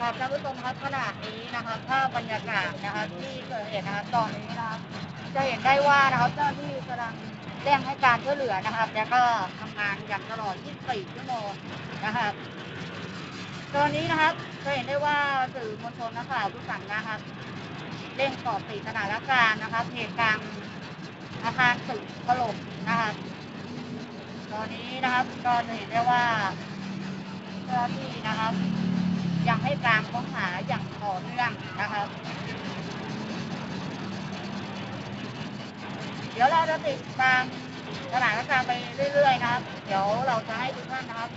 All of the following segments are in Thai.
ครับท่านผู้ชมครับขนาดนี้นะครับภาพบรรยากาศนะครับที่เกิดเหตุนะครับตอนนี้นะครับจะเห็นได้ว่านะครับเจ้าหน้าที่กำลังเร่งให้การช่วยเหลือนะครับ แล้วก็ทำงานอย่างตลอด 24 ชั่วโมงนะครับตอนนี้นะครับจะเห็นได้ว่าสื่อมวลชนนะคะทุกฝั่งนะครับเร่งเกาะติดสถานการณ์นะครับเหตุการณ์อาคารตึกถล่มนะครับ ตอนนี้นะครับก็จะเห็นได้ว่าเจ้าหน้าที่นะครับ ยังให้การค้นหาอย่างต่อเนื่องนะคะ เดี๋ยวเราจะติดตามสถานการณ์ไปเรื่อยๆนะครับ เดี๋ยวเราจะให้ทุกท่านนะครับ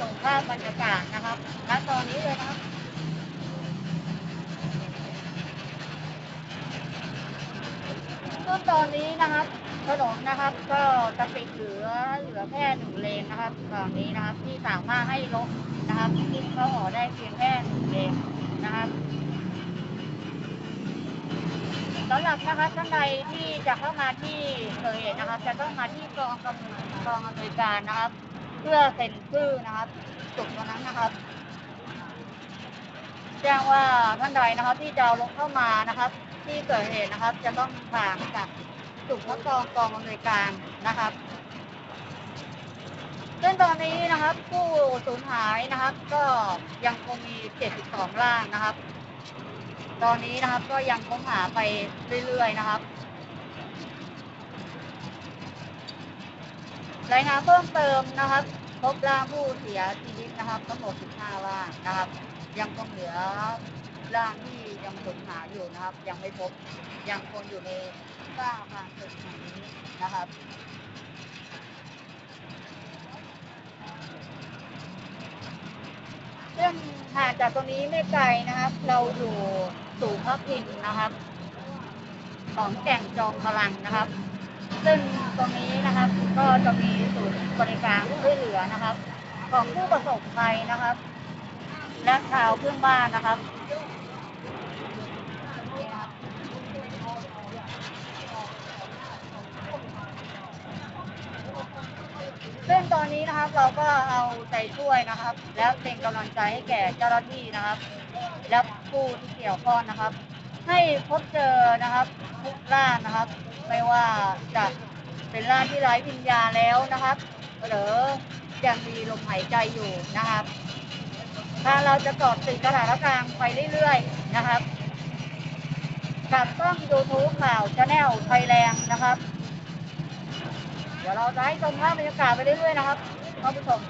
ส่งภาพบรรยากาศนะครับณตอนนี้เลยนะครับ ซึ่งตอนนี้นะครับ ถนนนะครับ ก็จะปิดเหลือเหลือแค่หนึ่งเลนนะครับ ตอนนี้นะครับ ที่สามารถให้รถนะครับที่เข้าออกได้เพียงแค่หนึ่งเลนนะครับสำหรับนะครับท่านใดที่จะเข้ามาที่เกิดเหตุนะครับ จะต้องมาที่กองกำลังกองอำนวยการนะครับ เพื่อเซ็นชื่อนะครับจุดตรงนั้นนะครับ แจ้งว่าท่านใดนะครับที่จะเอารถเข้ามานะครับ ที่เกิดเหตุนะครับ จะต้องผ่านกับจุดคัดกองกองอำนวยการนะครับซึ่งตอนนี้นะครับ ผู้สูญหายนะครับ ก็ยังคงมี 72 ร่างนะครับ ตอนนี้นะครับก็ยังค้นหาไปเรื่อยๆนะครับ รายงานเพิ่มเติมนะครับพบร่างผู้เสียชีวิตนะครับทั้งหมด 15 ร่างนะครับ ยังคงเหลือ ร่างที่ยังสูญหาอยู่นะครับ ยังไม่พบยังคงอยู่ในซากอาคารตึกแห่งนี้นะครับซึ่งห่างจากตรงนี้ไม่ไกลนะครับ เราอยู่สู่พระพินนะครับ ของแก่งจอมพลังนะครับ ซึ่งตรงนี้นะครับก็จะมีศูนย์บริการช่วยเหลือนะครับ ของผู้ประสบภัยนะครับ และชาวเพื่อนบ้านนะครับนี่นะครับ ซึ่งตอนนี้นะครับเราก็เอาใจช่วยนะครับ และเป็นกำลังใจให้แก่เจ้าหน้าที่นะครับ และผู้ที่เกี่ยวข้องนะครับ ให้พบเจอนะครับทุกร่างนะครับ ไม่ว่าจะเป็นร่างที่ไร้วิญญาณแล้วนะครับหรือยังมีลมหายใจอยู่นะครับทางเราจะเกาะติดสถานการณ์ไปเรื่อยๆนะครับ กับช่องยูทูบข่าวชาแนลไทยแลนด์นะครับ ดี๋ยวเราจะให้ชมภาพบรรยากาศไปเรื่อยๆนะครับท่านผู้ชม